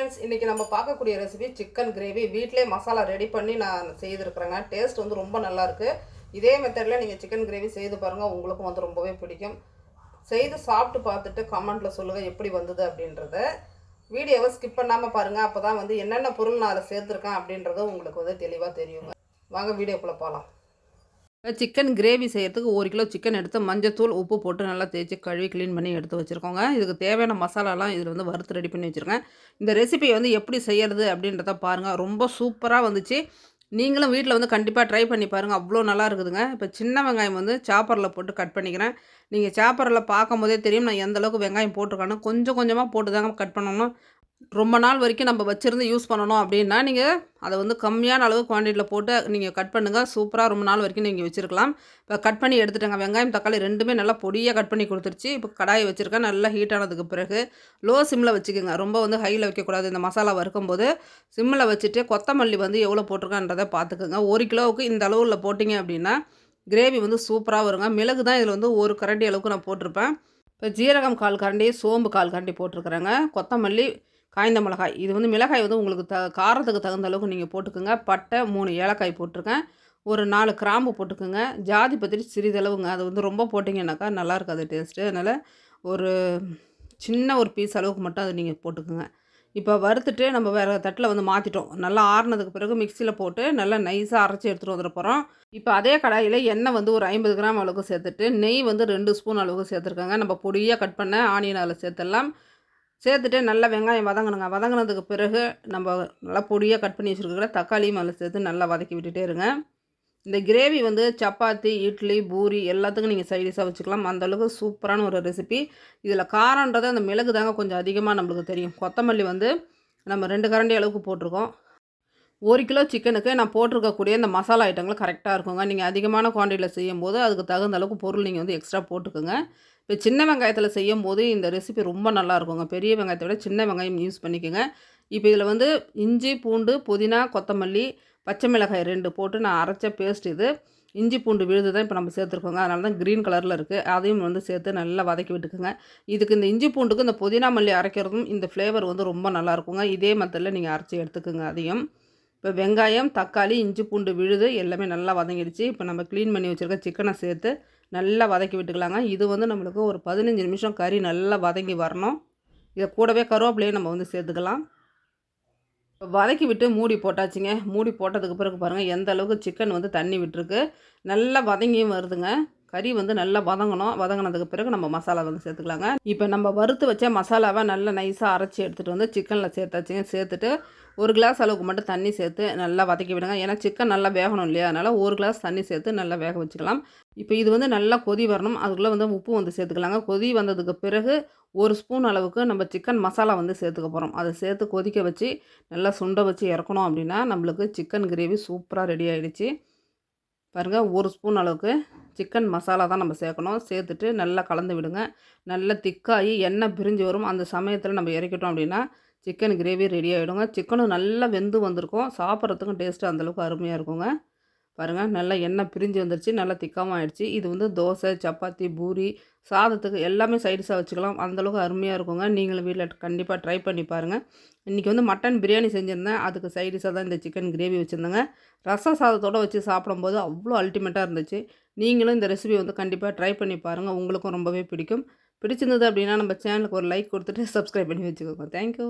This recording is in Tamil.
ஃப்ரெண்ட்ஸ் இன்றைக்கி நம்ம பார்க்கக்கூடிய ரெசிபி சிக்கன் கிரேவி வீட்டிலே மசாலா ரெடி பண்ணி நான் செய்திருக்கிறேங்க. டேஸ்ட் வந்து ரொம்ப நல்லாயிருக்கு இதே மெத்தடில் நீங்கள் சிக்கன் கிரேவி செய்து பாருங்கள் உங்களுக்கும் வந்து ரொம்பவே பிடிக்கும். செய்து சாப்பிட்டு பார்த்துட்டு கமெண்ட்டில் சொல்லுங்கள் எப்படி வந்தது அப்படின்றத. வீடியோவை ஸ்கிப் பண்ணாமல் பாருங்கள் அப்போ தான் வந்து என்னென்ன பொருள் நான் அதை சேர்த்துருக்கேன் அப்படின்றது உங்களுக்கு வந்து தெளிவாக தெரியுங்க. வாங்க வீடியோக்குள்ளே போகலாம் சிக்கன் கிரேவி செய்கிறதுக்கு ஒரு கிலோ சிக்கன் எடுத்து மஞ்சத்தூள் உப்பு போட்டு நல்லா தேய்ச்சி கழுவி க்ளீன் பண்ணி எடுத்து வச்சுருக்கோங்க. இதுக்கு தேவையான மசாலாலாம் இதில் வந்து வறுத்து ரெடி பண்ணி வச்சுருக்கேன். இந்த ரெசிபியை வந்து எப்படி செய்யறது அப்படின்றத பாருங்கள் ரொம்ப சூப்பராக வந்துச்சு. நீங்களும் வீட்டில் வந்து கண்டிப்பாக ட்ரை பண்ணி பாருங்கள் அவ்வளோ நல்லா இருக்குதுங்க. இப்போ சின்ன வெங்காயம் வந்து சாப்பரில் போட்டு கட் பண்ணிக்கிறேன். நீங்கள் சாப்பரில் பார்க்கும் போதே தெரியும் நான் எந்த அளவுக்கு வெங்காயம் போட்டிருக்கானு கொஞ்சம் கொஞ்சமாக போட்டு தாங்க கட் பண்ணணும். ரொம்ப நாள் வரைக்கும் நம்ம வச்சுருந்து யூஸ் பண்ணணும் அப்படின்னா நீங்கள் அதை வந்து கம்மியான அளவு குவான்டிட்டியில் போட்டு நீங்கள் கட் பண்ணுங்கள் சூப்பராக ரொம்ப நாள் வரைக்கும் நீங்கள் வச்சுருக்கலாம். இப்போ கட் பண்ணி எடுத்துட்டேங்க. வெங்காயம் தக்காளி ரெண்டுமே நல்லா பொடியாக கட் பண்ணி கொடுத்துருச்சு. இப்போ கடாயை வச்சுருக்கேன். நல்லா ஹீட் ஆனதுக்கு பிறகு லோ சிம்மில் வச்சுக்கோங்க. ரொம்ப வந்து ஹையில் வைக்கக்கூடாது இந்த மசாலா வறுக்கும்போது சிம்மில் வச்சுட்டு கொத்தமல்லி வந்து எவ்வளோ போட்டிருக்கன்றதை பார்த்துக்கோங்க. ஒரு கிலோவுக்கு இந்த அளவில் போட்டிங்க அப்படின்னா கிரேவி வந்து சூப்பராக வருங்க. மிளகு தான் இதில் வந்து ஒரு கரண்டி அளவுக்கு நான் போட்டிருப்பேன். இப்போ ஜீரகம் கால் கரண்டி சோம்பு கால் கரண்டி போட்டிருக்கிறேங்க. கொத்தமல்லி காய்ந்த மிளகாய். இது வந்து மிளகாய் வந்து உங்களுக்கு த காரத்துக்கு தகுந்த அளவுக்கு நீங்கள் போட்டுக்கோங்க. பட்டை மூணு ஏலக்காய் போட்டிருக்கேன். ஒரு நாலு கிராம்பு போட்டுக்கோங்க. ஜாதி பத்திரி சிறிதளவுங்க. அது வந்து ரொம்ப போட்டிங்கன்னாக்கா நல்லா இருக்காது டேஸ்ட்டு அதனால் ஒரு சின்ன ஒரு பீஸ் அளவுக்கு மட்டும் அதை நீங்கள் போட்டுக்கோங்க. இப்போ வறுத்துட்டு நம்ம வேறு தட்டில் வந்து மாற்றிட்டோம் நல்லா ஆறுனதுக்கு பிறகு மிக்சியில் போட்டு நல்லா நைஸாக அரைச்சி எடுத்துகிட்டு வந்துட போகிறோம் இப்போ அதே கடாயில் எண்ணெய் வந்து ஒரு ஐம்பது கிராம் அளவுக்கு சேர்த்துட்டு நெய் வந்து ரெண்டு ஸ்பூன் அளவுக்கு சேர்த்துருக்காங்க. நம்ம பொடியாக கட் பண்ண ஆனியன் அதில் சேர்த்துடலாம். சேர்த்துட்டு நல்லா வெங்காயம் வதங்கணுங்க. வதங்கினதுக்கு பிறகு நம்ம நல்லா பொடியாக கட் பண்ணி வச்சுருக்கிற தக்காளியும் அதில் சேர்த்து நல்லா வதக்கி விட்டுட்டே இருங்க. இந்த கிரேவி வந்து சப்பாத்தி இட்லி பூரி எல்லாத்துக்கும் நீங்கள் சைடிஷாக வச்சுக்கலாம். அந்தளவுக்கு சூப்பரான ஒரு ரெசிபி. இதில் காரன்றது அந்த மிளகு தாங்க கொஞ்சம் அதிகமாக நம்மளுக்கு தெரியும். கொத்தமல்லி வந்து நம்ம ரெண்டு கரண்டி அளவுக்கு போட்டிருக்கோம். ஒரு கிலோ சிக்கனுக்கு நான் போட்டிருக்கக்கூடிய இந்த மசாலா ஐட்டங்கள் கரெக்டாக இருக்குங்க. நீங்கள் அதிகமான குவான்டிட்டியில் செய்யும் போது அதுக்கு தகுந்த அளவுக்கு பொருள் நீங்கள் வந்து எக்ஸ்ட்ரா போட்டுக்கோங்க. இப்போ சின்ன வெங்காயத்தில் செய்யும் போது இந்த ரெசிபி ரொம்ப நல்லா இருக்குங்க பெரிய வெங்காயத்தை விட சின்ன வெங்காயம் யூஸ் பண்ணிக்கோங்க. இப்போ இதில் வந்து இஞ்சி பூண்டு புதினா கொத்தமல்லி பச்சை மிளகாய் ரெண்டு போட்டு நான் அரைச்ச பேஸ்ட் இது. இஞ்சி பூண்டு விழுது தான் இப்போ நம்ம சேர்த்துருக்கோங்க. அதனால தான் க்ரீன் கலரில் இருக்குது அதையும் வந்து சேர்த்து நல்லா வதக்கி விட்டுக்குங்க. இதுக்கு இந்த இஞ்சி பூண்டுக்கு இந்த புதினா மல்லி அரைக்கிறதும் இந்த ஃப்ளேவர் வந்து ரொம்ப நல்லா இருக்குங்க இதே மெத்தடில் நீங்கள் அரைச்சி எடுத்துக்கோங்க அதையும். இப்போ வெங்காயம் தக்காளி இஞ்சி பூண்டு விழுது எல்லாமே நல்லா வதங்கிடுச்சு. இப்போ நம்ம க்ளீன் பண்ணி வச்சுருக்க சிக்கனை சேர்த்து நல்லா வதக்கி விட்டுக்கலாங்க. இது வந்து நம்மளுக்கு ஒரு பதினஞ்சு நிமிஷம் கறி நல்லா வதங்கி வரணும். இதை கூடவே கருவேப்பிலையும் நம்ம வந்து சேர்த்துக்கலாம். வதக்கி விட்டு மூடி போட்டாச்சுங்க. மூடி போட்டதுக்கு பிறகு பாருங்கள் எந்த அளவுக்கு சிக்கன் வந்து தண்ணி விட்டுருக்கு. நல்லா வதங்கியும் வருதுங்க. கறி வந்து நல்லா வதங்கணும். வதங்கினதுக்கு பிறகு நம்ம மசாலா வந்து சேர்த்துக்கலாங்க. இப்போ நம்ம வறுத்து வச்ச மசாலாவை நல்லா நைஸாக அரைச்சி எடுத்துகிட்டு வந்து சிக்கனில் சேர்த்தாச்சுங்க. சேர்த்துட்டு ஒரு கிளாஸ் அளவுக்கு மட்டும் தண்ணி சேர்த்து நல்லா வதக்கி விடுங்க. ஏன்னா சிக்கன் நல்லா வேகணும் இல்லையா? அதனால் ஒரு கிளாஸ் தண்ணி சேர்த்து நல்லா வேக வச்சுக்கலாம். இப்போ இது வந்து நல்லா கொதி வரணும். அதுக்குள்ளே வந்து உப்பு வந்து சேர்த்துக்கலாங்க. கொதி வந்ததுக்கு பிறகு ஒரு ஸ்பூன் அளவுக்கு நம்ம சிக்கன் மசாலா வந்து சேர்த்துக்க போகிறோம் அதை சேர்த்து கொதிக்க வச்சு நல்லா சுண்டை வச்சு இறக்கணும் அப்படின்னா நம்மளுக்கு சிக்கன் கிரேவி சூப்பராக ரெடி ஆகிடுச்சு பாருங்கள் ஒரு ஸ்பூன் அளவுக்கு சிக்கன் மசாலா தான் நம்ம சேர்க்கணும். சேர்த்துட்டு நல்லா கலந்து விடுங்க. நல்லா திக்காகி எண்ணெய் பிரிஞ்சு வரும். அந்த சமயத்தில் நம்ம இறக்கிட்டோம் அப்படின்னா சிக்கன் கிரேவி ரெடி ஆகிடுங்க சிக்கனும் நல்லா வெந்து வந்திருக்கும். சாப்பிட்றதுக்கும் டேஸ்ட்டு அந்தளவுக்கு அருமையாக இருக்குங்க. பாருங்கள் நல்லா எண்ணெய் பிரிஞ்சு வந்துருச்சு நல்லா திக்காவும் ஆயிடுச்சு. இது வந்து தோசை சப்பாத்தி பூரி சாதத்துக்கு எல்லாமே சைடிஷாக வச்சுக்கலாம். அந்தளவுக்கு அருமையாக இருக்குங்க. நீங்களும் வீட்டில் கண்டிப்பாக ட்ரை பண்ணி பாருங்கள் இன்றைக்கி வந்து மட்டன் பிரியாணி செஞ்சுருந்தேன். அதுக்கு சைடிஷாக தான் இந்த சிக்கன் கிரேவி வச்சுருந்தேங்க. ரச சாதத்தோடு வச்சு சாப்பிடும்போது அவ்வளோ அல்டிமேட்டாக இருந்துச்சு. நீங்களும் இந்த ரெசிபி வந்து கண்டிப்பாக ட்ரை பண்ணி பாருங்கள் உங்களுக்கும் ரொம்பவே பிடிக்கும். பிடிச்சிருந்தது அப்படின்னா நம்ம சேனலுக்கு ஒரு லைக் கொடுத்துட்டு சப்ஸ்கிரைப் பண்ணி வச்சுக்கோங்க. தேங்க்யூ